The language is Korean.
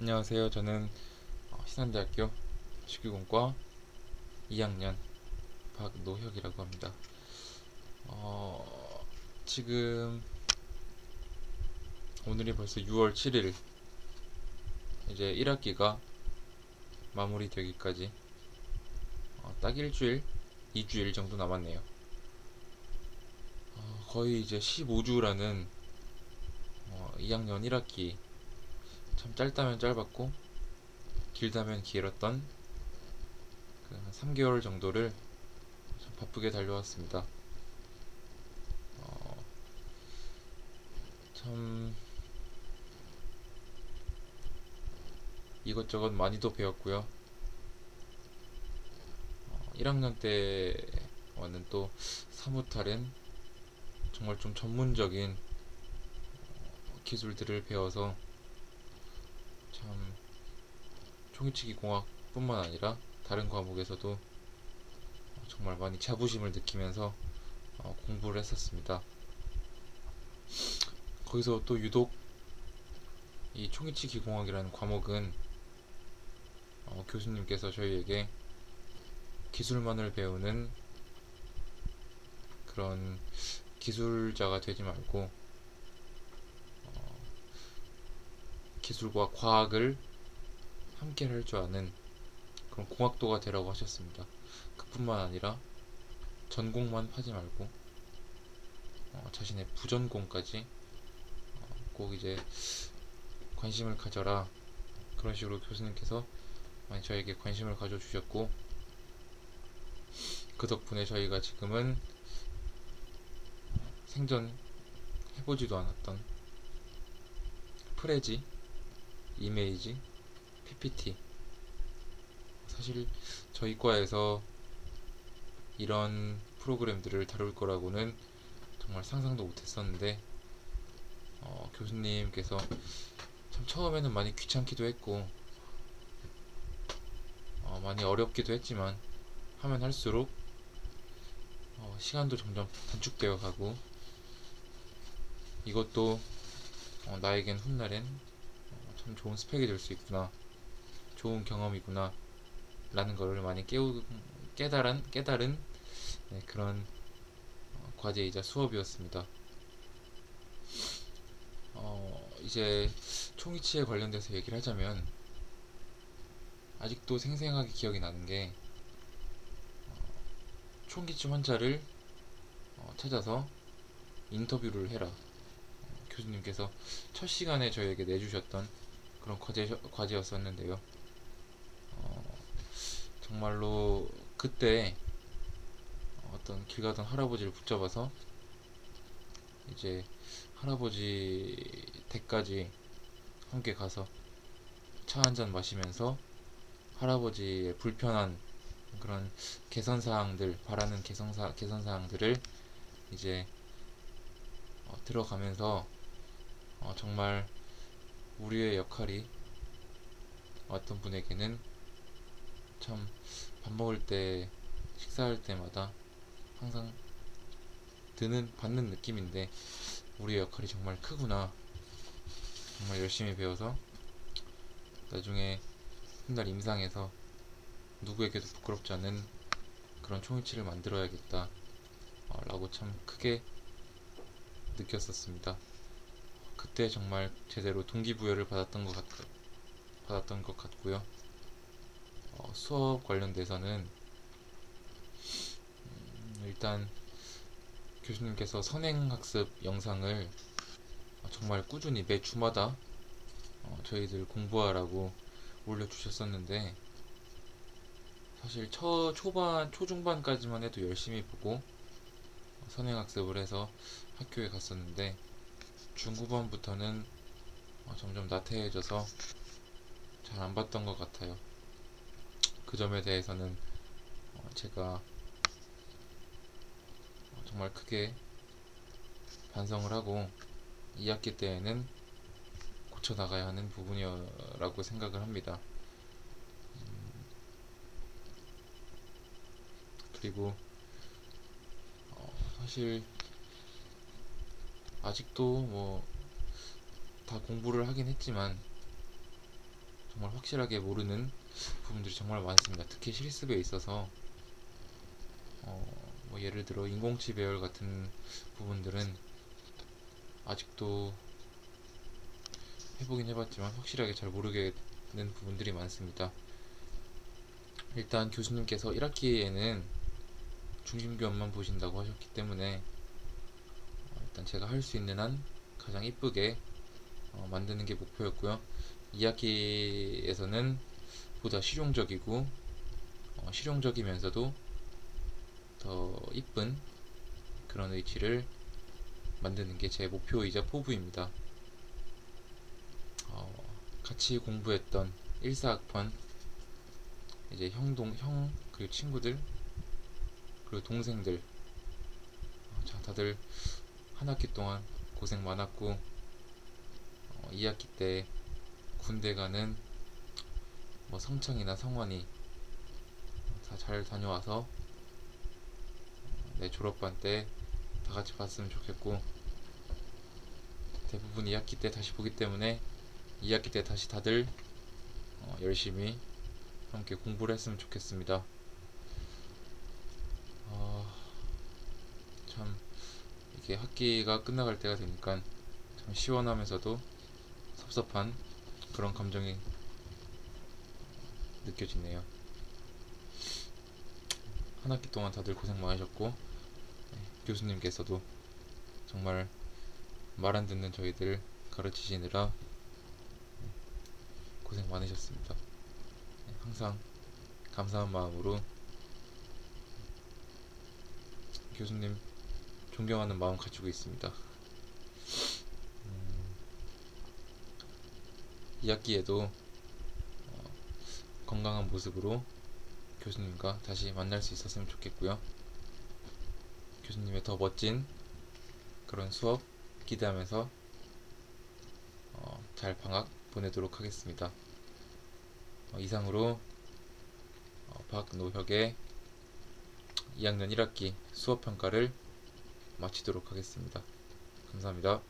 안녕하세요. 저는 어, 신한대학교 식유공과 2학년 박노혁이라고 합니다. 어, 지금 오늘이 벌써 6월 7일 이제 1학기가 마무리되기까지 어, 딱 일주일, 2주일 정도 남았네요. 어, 거의 이제 15주라는 2학년 1학기 참 짧다면 짧았고 길다면 길었던 그한 3개월 정도를 참 바쁘게 달려왔습니다. 어, 참 이것저것 많이도 배웠고요. 어, 1학년 때와는 또 사뭇 다른 정말 좀 전문적인 어, 기술들을 배워서 참 총이치기 공학뿐만 아니라 다른 과목에서도 정말 많이 자부심을 느끼면서 어, 공부를 했었습니다. 거기서 또 유독 이 총이치기 공학이라는 과목은 어, 교수님께서 저희에게 기술만을 배우는 그런 기술자가 되지 말고 어, 기술과 과학을 함께 할 줄 아는 그런 공학도가 되라고 하셨습니다. 그뿐만 아니라 전공만 하지 말고 어, 자신의 부전공까지 어, 꼭 이제 관심을 가져라 그런 식으로 교수님께서 많이 저에게 관심을 가져주셨고 그 덕분에 저희가 지금은 생전 해보지도 않았던 프레지, 이메이지, PPT 사실 저희 과에서 이런 프로그램들을 다룰 거라고는 정말 상상도 못했었는데 어, 교수님께서 참 처음에는 많이 귀찮기도 했고 어, 많이 어렵기도 했지만 하면 할수록 어, 시간도 점점 단축되어 가고 이것도 어, 나에겐 훗날엔 좋은 스펙이 될 수 있구나 좋은 경험이구나 라는 것을 많이 깨우, 깨달은, 깨달은 네, 그런 어, 과제이자 수업이었습니다. 어, 이제 총이치에 관련돼서 얘기를 하자면 아직도 생생하게 기억이 나는 게 어, 총기치 환자를 어, 찾아서 인터뷰를 해라. 어, 교수님께서 첫 시간에 저에게 내주셨던 그런 과제, 과제였었는데요. 어, 정말로 그때 어떤 길 가던 할아버지를 붙잡아서 이제 할아버지 댁까지 함께 가서 차 한 잔 마시면서 할아버지의 불편한 그런 개선 사항들 바라는 개선 사 개선 사항들을 이제 어, 들어가면서 어, 정말 우리의 역할이 어떤 분에게는 참 밥 먹을 때 식사할 때마다 항상 드는 받는 느낌인데 우리의 역할이 정말 크구나. 정말 열심히 배워서 나중에 훗날 임상에서 누구에게도 부끄럽지 않은 그런 총이치를 만들어야겠다 어, 라고 참 크게 느꼈었습니다 그때 정말 제대로 동기부여를 받았던 것 같, 받았던 것 같고요. 어, 수업 관련돼서는 음, 일단 교수님께서 선행학습 영상을 정말 꾸준히 매 주마다 어, 저희들 공부하라고 올려주셨었는데 사실 초, 초반, 초중반까지만 해도 열심히 보고 선행학습을 해서 학교에 갔었는데 중후반부터는 어, 점점 나태해져서 잘 안 봤던 것 같아요. 그 점에 대해서는 어, 제가 어, 정말 크게 반성을 하고 2학기 때에는 고쳐 나가야 하는 부분이라고 생각을 합니다. 음, 그리고 어, 사실 아직도 뭐 다 공부를 하긴 했지만 정말 확실하게 모르는 부분들이 정말 많습니다. 특히 실습에 있어서 어, 뭐 예를 들어 인공치 배열 같은 부분들은 아직도 해보긴 해봤지만 확실하게 잘 모르겠는 부분들이 많습니다. 일단 교수님께서 1학기에는 중심교원만 보신다고 하셨기 때문에 어, 일단 제가 할 수 있는 한 가장 이쁘게 어, 만드는 게 목표였고요. 2학기에서는 보다 실용적이고 어, 실용적이면서도 더 이쁜 그런 의치를 만드는 게 제 목표이자 포부입니다. 어, 같이 공부했던 1사학번 이제 형동 형 그리고 친구들 그리고 동생들 어, 자 다들 한 학기 동안 고생 많았고 어, 2학기 때 군대 가는 뭐 성청이나 성원이 다 잘 다녀와서 내 졸업반 때 다 같이 봤으면 좋겠고 대부분 2학기 때 다시 보기 때문에 2학기 때 다시 다들 어, 열심히 함께 공부를 했으면 좋겠습니다. 아, 참 이게 학기가 끝나갈 때가 되니까 참 시원하면서도 섭섭한 그런 감정이 느껴지네요. 한 학기 동안 다들 고생 많으셨고 네, 교수님께서도 정말 말 안 듣는 저희들 가르치시느라 네, 고생 많으셨습니다. 네, 항상 감사한 마음으로 교수님 존경하는 마음 가지고 있습니다. 음, 2학기에도 어, 건강한 모습으로 교수님과 다시 만날 수 있었으면 좋겠고요. 교수님의 더 멋진 그런 수업 기대하면서 어, 잘 방학 보내도록 하겠습니다. 어, 이상으로 어, 박노혁의 2학년 1학기 수업 평가를 마치도록 하겠습니다. 감사합니다.